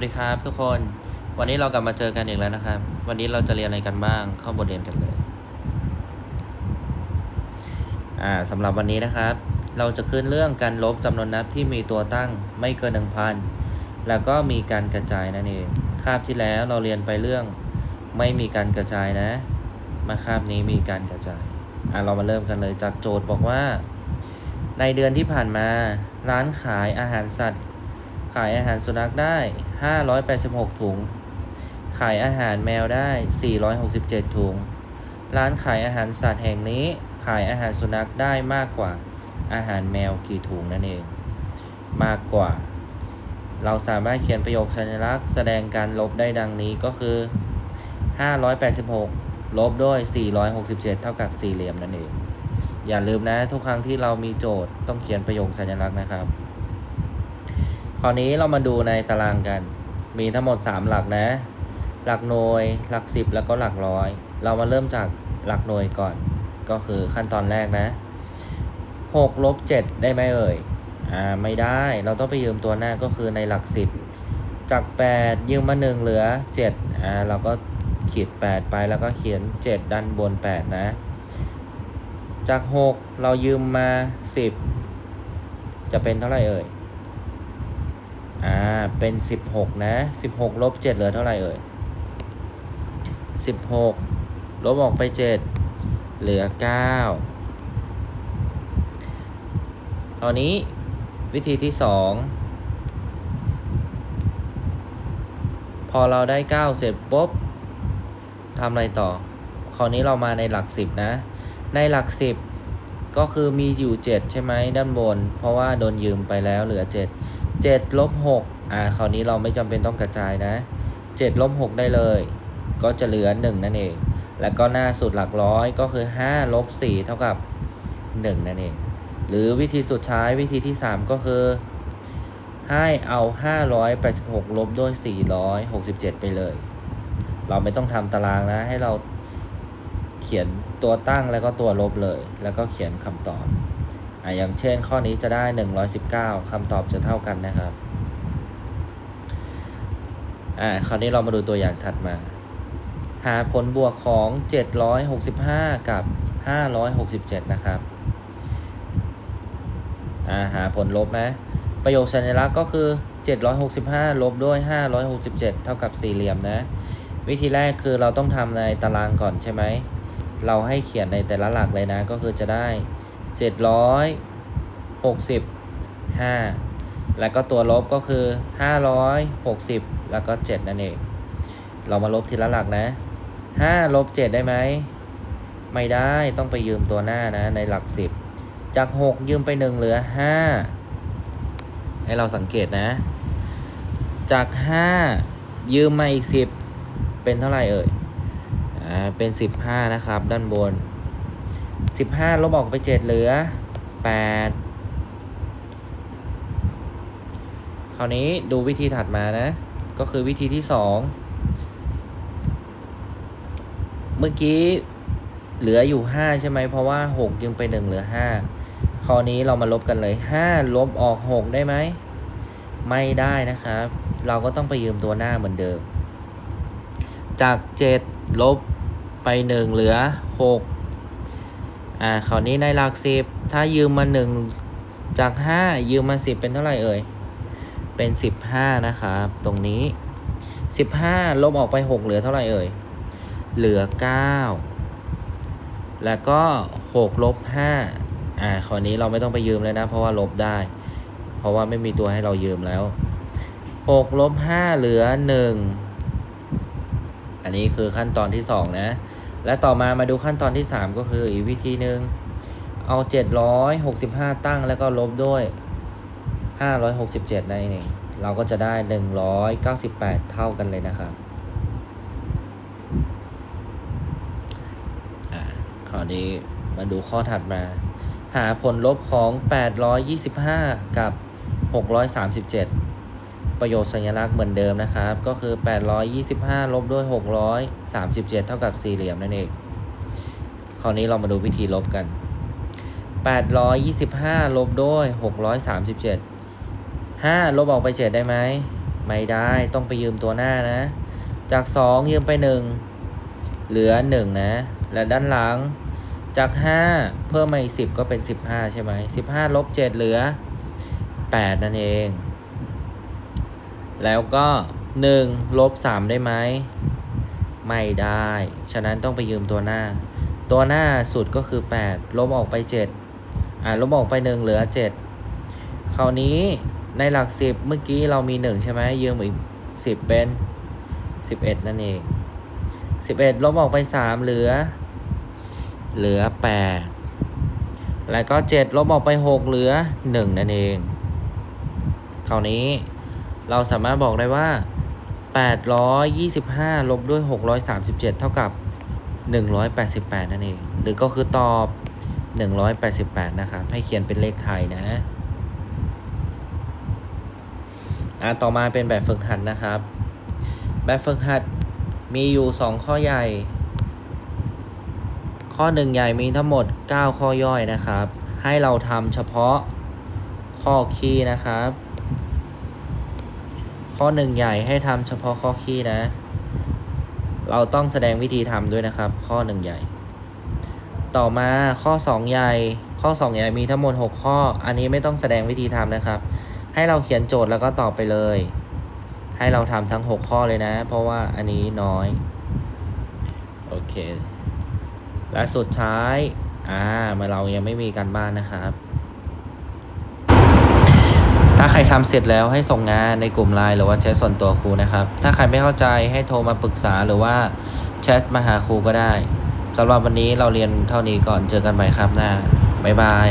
วัสดีครับทุกคน วันนี้เรากลับมาเจอกันอีกแล้วนะครับ วันนี้เราจะเรียนอะไรกันบ้าง เข้าบทเรียนกันเลย อ่าสำหรับวันนี้นะครับ เราจะขึ้นเรื่องการลบจำนวนนับที่มีตัวตั้งไม่เกินหนึ่งพันแล้วก็มีการกระจายนั่นเอง คาบที่แล้วเราเรียนไปเรื่องไม่มีการกระจายนะ มาคาบนี้มีการกระจาย อ่าเรามาเริ่มกันเลยจากโจทย์บอกว่า ในเดือนที่ผ่านมา ร้านขายอาหารสัตว์ ขายอาหารสุนัขได้ 586 ถุง ขายอาหารแมวได้ 467 ถุง ร้านขายอาหารสัตว์แห่งนี้ขายอาหารสุนัขได้มากกว่าอาหารแมวกี่ถุงนั่นเอง มากกว่า เราสามารถเขียนประโยคสัญลักษณ์แสดงการลบได้ดังนี้ก็คือ 586 ลบด้วย 467 เท่ากับสี่เหลี่ยมนั่นเอง อย่าลืมนะทุกครั้งที่เรามีโจทย์ต้องเขียนประโยคสัญลักษณ์นะครับ คราวนี้เรามาดูในตารางกัน มีทั้งหมด 3 หลักนะ หลักหน่วย หลักสิบแล้วก็หลักร้อย เรามาเริ่มจากหลักหน่วยก่อน ก็คือขั้นตอนแรกนะ6ลบ7ได้ไหมเอ่ย อ่า ไม่ได้ เราต้องไปยืมตัวหน้าก็คือในหลักสิบจาก 8 ยืมมา 1 เหลือ 7 อ่า เราก็ขีด 8 ไปแล้วก็เขียน 7 ด้านบน 8 นะ จาก 6 เรายืมมา 10 จะเป็นเท่าไหร่เอ่ย อ่า เป็น16นะ16ลบ7เหลือเท่าไหร่เอ่ย16ลบออกไป7เหลือ9ตอนนี้วิธีที่2พอเราได้9เสร็จปุ๊บทำอะไรต่อ คราวนี้เรามาในหลัก10นะ ในหลัก10ก็คือมีอยู่7ใช่ไหมด้านบน เพราะว่าโดนยืมไปแล้วเหลือ7 7ลบ6อ่าคราวนี้เราไม่จำเป็นต้องกระจายนะ7ลบ6ได้เลย ก็จะเหลือ 1 นั่นเอง แล้วก็หน้าสุดหลักร้อยก็คือ5ลบ4เท่ากับ 1 นั่นเอง หรือวิธีสุดท้ายวิธีที่ 3 ก็คือ ให้เอา 586 ลบด้วย 467 ไปเลย เราไม่ต้องทำตารางนะ ให้เราเขียนตัวตั้งแล้วก็ตัวลบเลย แล้วก็เขียนคำตอบ อะอย่างเช่นข้อนี้จะได้ 119คำตอบจะเท่ากันนะครับอ่าคราวนี้เรามาดูตัวอย่างถัดมา หาผลบวกของ 765 กับ 567 นะครับอ่าหาผลลบนะ ประโยคสัญลักษณ์ก็คือ 765 ลบด้วย 567 เท่ากับสี่เหลี่ยมนะ วิธีแรกคือเราต้องทำในตารางก่อนใช่ไหม เราให้เขียนในแต่ละหลักเลยนะ ก็คือจะได้ 765 แล้วก็ตัวลบก็คือ 560 แล้วก็ 7 นั่นเอง เรามาลบทีละหลักนะ 5 ลบ 7 ได้ไหม ไม่ได้ต้องไปยืมตัวหน้านะ ในหลัก 10 จาก 6 ยืมไป 1 เหลือ 5 ให้เราสังเกตนะ จาก 5 ยืมมาอีก 10 เป็นเท่าไหร่เอ่ย อ่า เป็น 15 นะครับ ด้านบน 15ลบออกไป7เหลือ8คราวนี้ดูวิธีถัดมานะ ก็คือวิธีที่2เมื่อกี้เหลืออยู่5ใช่ไหมเพราะว่า6ยืมไป1เหลือ5คราวนี้เรามาลบกันเลย5ลบออก6ได้ไหมไม่ได้นะครับ เราก็ต้องไปยืมตัวหน้าเหมือนเดิม จาก7ลบไป1เหลือ6 อ่าคราวนี้ในหลัก10ถ้ายืมมา1จาก5ยืมมา10เป็นเท่าไหร่เอ่ย เป็น15นะครับ ตรงนี้15ลบออกไป6เหลือเท่าไหร่เอ่ย เหลือ9แล้วก็6ลบ5อ่าคราวนี้เราไม่ต้องไปยืมเลยนะ เพราะว่าลบได้ เพราะว่าไม่มีตัวให้เรายืมแล้ว6ลบ5เหลือ1อันนี้คือขั้นตอนที่2นะ และต่อมามาดูขั้นตอนที่ 3 ก็คืออีกวิธีหนึ่งเอา 765 ตั้งแล้วก็ลบด้วย 567นั่นเองเราก็จะได้ 198 เท่ากันเลยนะครับอ่าคราวนี้มาดูข้อถัดมา หาผลลบของ 825 กับ 637 ประโยชน์สัญลักษณ์เหมือนเดิมนะครับ ก็คือ 825 ลบด้วย 637 เท่ากับสี่เหลี่ยมนั่นเอง คราวนี้เรามาดูวิธีลบกัน 825 ลบด้วย 637 5 ลบออกไป 7 ได้ไหม ไม่ได้ ต้องไปยืมตัวหน้านะ จากสองยืมไปหนึ่งเหลือหนึ่งนะ และด้านหลัง จากห้าเพิ่มมาอีกสิบก็เป็นสิบห้าใช่ไหมสิบห้าลบเจ็ดเหลือแปดนั่นเอง แล้วก็หนึ่งลบสามได้ไหม ไม่ได้ ฉะนั้นต้องไปยืมตัวหน้า ตัวหน้าสุดก็คือ 8 ลบออกไป 7 อ่าลบออกไป 1 เหลือ 7 คราวนี้ในหลัก 10 เมื่อกี้เรามี 1 ใช่ไหมยืมอีก 10 เป็น 11 นั่นเอง 11 ลบออกไป 3 เหลือ เหลือ 8 แล้วก็ 7 ลบออกไป 6 เหลือ 1 นั่นเองคราวนี้ เราสามารถบอกได้ว่า 825 ลบด้วย 637 เท่ากับ 188 นั่นเอง หรือก็คือตอบ 188 นะครับ ให้เขียนเป็นเลขไทยนะอะต่อมาเป็นแบบฝึกหัดนะครับ แบบฝึกหัดมีอยู่ 2 ข้อใหญ่ ข้อหนึ่งใหญ่มีทั้งหมด 9 ข้อย่อยนะครับ ให้เราทำเฉพาะข้อคีย์นะครับ ข้อหนึ่งใหญ่ให้ทำเฉพาะข้อคีย์นะ เราต้องแสดงวิธีทำด้วยนะครับ ข้อหนึ่งใหญ่ ต่อมาข้อ2ใหญ่ ข้อ2ใหญ่มีทั้งหมด6ข้อ อันนี้ไม่ต้องแสดงวิธีทำนะครับ ให้เราเขียนโจทย์แล้วก็ตอบไปเลย ให้เราทำทั้ง6ข้อเลยนะ เพราะว่าอันนี้น้อยโอเค และสุดท้าย อ่ามาเรายังไม่มีการบ้านนะครับ รทำเสร็จแล้วให้ส่งงานในกลุ่มไลน์หรือว่าแชทส่วนตัวครูนะครับ ถ้าใครไม่เข้าใจให้โทรมาปรึกษาหรือว่าแชทมาหาครูก็ได้สำหรับวันนี้เราเรียนเท่านี้ก่อนเจอกันใหม่ครับหน้าบ๊ายบาย